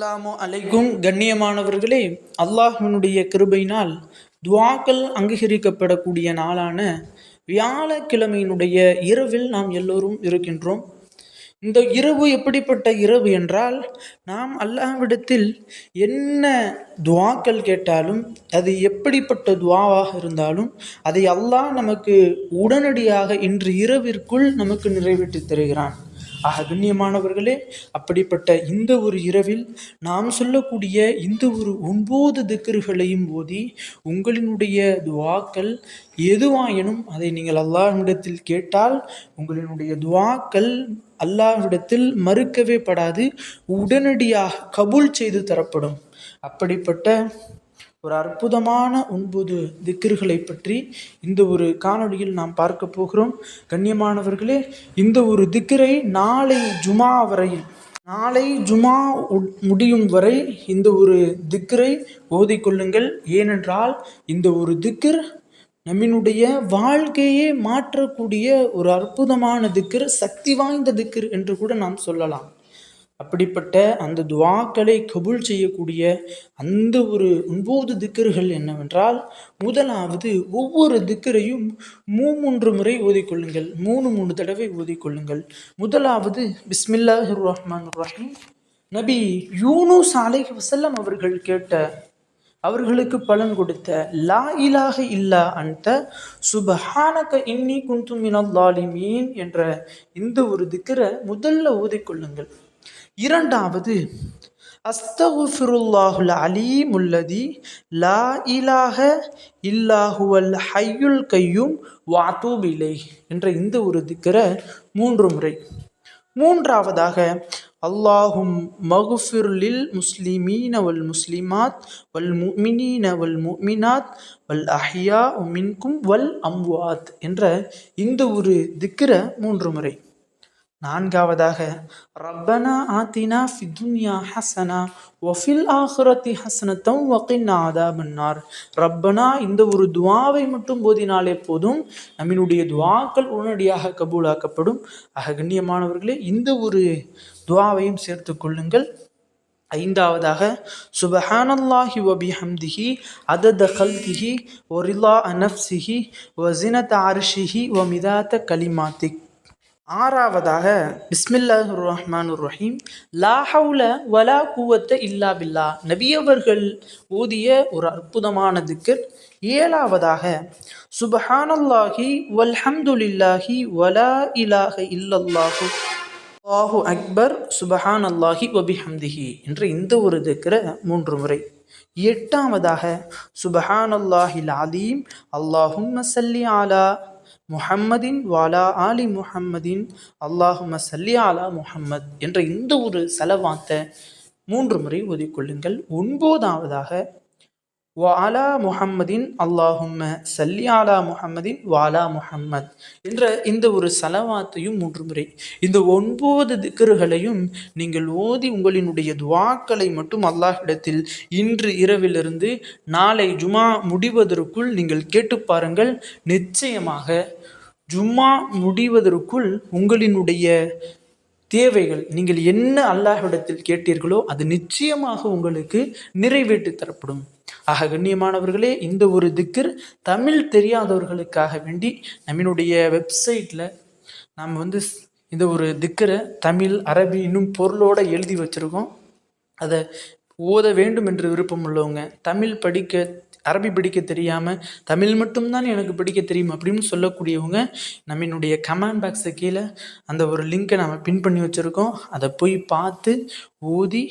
அஸ்ஸலாமு அலைக்கும் கண்ணியமானவர்களே அல்லாஹினுடைய கிருபையினால் துவாக்கள் அங்கீகரிக்கப்படக்கூடிய நாளான வியாழக்கிழமையினுடைய இரவில் நாம் எல்லோரும் இருக்கின்றோம். இந்த இரவு எப்படிப்பட்ட இரவு என்றால் நாம் அல்லாஹ்விடத்தில் என்ன துவாக்கள் கேட்டாலும் அது எப்படிப்பட்ட துவாவாக இருந்தாலும் அதை அல்லாஹ் நமக்கு உடனடியாக இன்று இரவிற்குள் நமக்கு நிறைவேற்றி தருகிறான். ஆக கண்ணியமானவர்களே அப்படிப்பட்ட இந்த ஒரு இரவில் நாம் சொல்லக்கூடிய இந்த ஒரு ஒன்பது திக்கர்களையும் ஓதி உங்களினுடைய துவாக்கள் எதுவாயினும் அதை நீங்கள் அல்லாஹ்விடத்தில் கேட்டால் உங்களினுடைய துவாக்கள் அல்லாஹ்விடத்தில் மறுக்கவே படாது உடனடியாக கபூல் செய்து தரப்படும். அப்படிப்பட்ட ஒரு அற்புதமான ஒன்பது திக்கிர்களை பற்றி இந்த ஒரு காணொலியில் நாம் பார்க்க போகிறோம். கண்ணியமானவர்களே இந்த ஒரு திக்கிரை நாளை ஜுமா வரையில் நாளை ஜுமா உட்- முடியும் வரை இந்த ஒரு திக்கரை ஓதிக்கொள்ளுங்கள் ஏனென்றால் இந்த ஒரு திக்கர் நம்மினுடைய வாழ்க்கையே மாற்றக்கூடிய ஒரு அற்புதமான திக்கர் சக்தி வாய்ந்த திக்கர் என்று கூட நாம் சொல்லலாம். அப்படிப்பட்ட அந்த துவாக்களை கபூல் செய்யக்கூடிய அந்த ஒரு ஒன்பது திக்கர்கள் என்னவென்றால் முதலாவது ஒவ்வொரு திக்கரையும் மூமூன்று முறை ஓதிக்கொள்ளுங்கள் மூணு மூணு தடவை ஓதிக்கொள்ளுங்கள். முதலாவது பிஸ்மில்லாஹ் ரஹ்மான் ரஹீம் நபி யூனு சாலை வசல்லம் அவர்கள் கேட்ட அவர்களுக்கு பலன் கொடுத்த லா இலாக இல்லா அந்த சுபஹானக இன்னி குந்துமினல் லாலிமீன் என்ற இந்த ஒரு திக்கரை முதல்ல ஓதிக்கொள்ளுங்கள். இரண்டாவது அஸ்தகுஃபிருல்லாஹுல் அலீமுல்லதி லா இலாஹ இல்லாஹுவல் ஹையுல் கையும் வாத்தூபிலை என்ற இந்த ஒரு திக்கரை மூன்று முறை. மூன்றாவதாக அல்லாஹும் மகுஃபிர்லில் முஸ்லிமீன வல் முஸ்லிமாத் வல் முமினீன வல் முமினாத் வல் அஹ்யா மின்கும் வல் அம்வாத் என்ற இந்த ஒரு திக்கிற மூன்று முறை. நான்காவதாக ரப்பனா ஆத்தினா ஃபிதுன்யா ஹசனா ஒஃபில் ஆஹுரத்தி ஹசனத்தம் வக்கின் ஆதாபன்னார் ரப்பனா இந்த ஒரு துவாவை மட்டும் போதினாலே போதும் நம்மினுடைய துவாக்கள் உடனடியாக கபூலாக்கப்படும். ஆக கண்ணியமானவர்களே இந்த ஒரு துவாவையும் சேர்த்து கொள்ளுங்கள். ஐந்தாவதாக சுபஹானல்லாஹி வபிஹம்திஹி அதத கல்கிஹி ஒரிலா அனப்சிஹி வசினத் ஆர்ஷிஹி வ மிதாத்த கலிமாத்திக். ஆறாவதாக பிஸ்மில்லாஹ் ரஹ்மான் ரஹீம் லா ஹவுல வலா குவத்த இல்லா பில்லா. நபியவர்கள் ஓதிய ஒரு அற்புதமான திக்கர். ஏழாவதாக சுபஹானல்லாஹி வல்ஹம்துலில்லாஹி வலா இலாஹ இல்லல்லாஹு. அல்லாஹு அக்பர் சுபஹான் அல்லாஹி வபிஹம்திஹி. என்ற இந்த ஒரு திக்கிற மூன்று முறை. எட்டாவதாக சுபஹான் அல்லாஹில் அலீம் அல்லாஹும் சல்லி ஆலா முஹம்மதின் வாலா ஆலி முஹம்மதின் அல்லாஹும சல்லி ஆலா முஹம்மத் என்ற இந்த ஒரு செலவாத்தை மூன்று முறை ஓதிக்கொள்ளுங்கள் ஒன்பதாவதாக வாலா முஹம்மதின் அல்லாஹும்ம சல்லி ஆலா முஹம்மதின் வாலா முஹம்மத் என்ற இந்த ஒரு சலவாத்தையும் மூன்று முறை இந்த ஒன்பது திக்கர்களையும் நீங்கள் ஓதி உங்களினுடைய துவாக்களை மட்டும் அல்லாஹிடத்தில் இன்று இரவிலிருந்து நாளை ஜுமா முடிவதற்குள் நீங்கள் கேட்டு பாருங்கள். நிச்சயமாக ஜும்மா முடிவதற்குள் உங்களினுடைய தேவைகள் நீங்கள் என்ன அல்லாஹ்விடத்தில் கேட்டீர்களோ அது நிச்சயமாக உங்களுக்கு நிறைவேற்றி தரப்படும். ஆக கண்ணியமானவர்களே இந்த ஒரு திக்கர் தமிழ் தெரியாதவர்களுக்காக வேண்டி நம்மளுடைய வெப்சைட்டில் நாம் வந்து இந்த ஒரு திக்கரை தமிழ் அரபி இன்னும் பொருளோடு எழுதி வச்சுருக்கோம். அதை ஓத வேண்டும் என்று விருப்பம் உள்ளவங்க. தமிழ் படிக்க அரபி படிக்க தெரியாமல் தமிழ் மட்டும்தான் எனக்கு படிக்க தெரியும் அப்படின்னு சொல்லக்கூடியவங்க நம்மளுடைய கமெண்ட் பாக்ஸு கீழே அந்த ஒரு லிங்கை நம்ம பின் பண்ணி வச்சுருக்கோம். அதை போய் பார்த்து ஓதி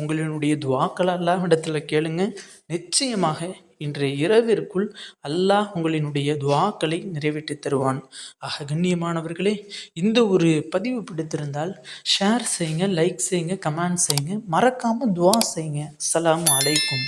உங்களினுடைய துவாக்களை அல்லாஹ் இடத்துல கேளுங்க. நிச்சயமாக இன்றைய இரவிற்குள் அல்லாஹ் உங்களினுடைய துவாக்களை நிறைவேற்றி தருவான். ஆக கண்ணியமானவர்களே இந்த ஒரு பதிவு பிடித்திருந்தால் ஷேர் செய்யுங்க லைக் செய்யுங்க கமெண்ட் செய்யுங்க. மறக்காமல் துவா செய்யுங்க. அஸ்ஸலாமு அலைக்கும்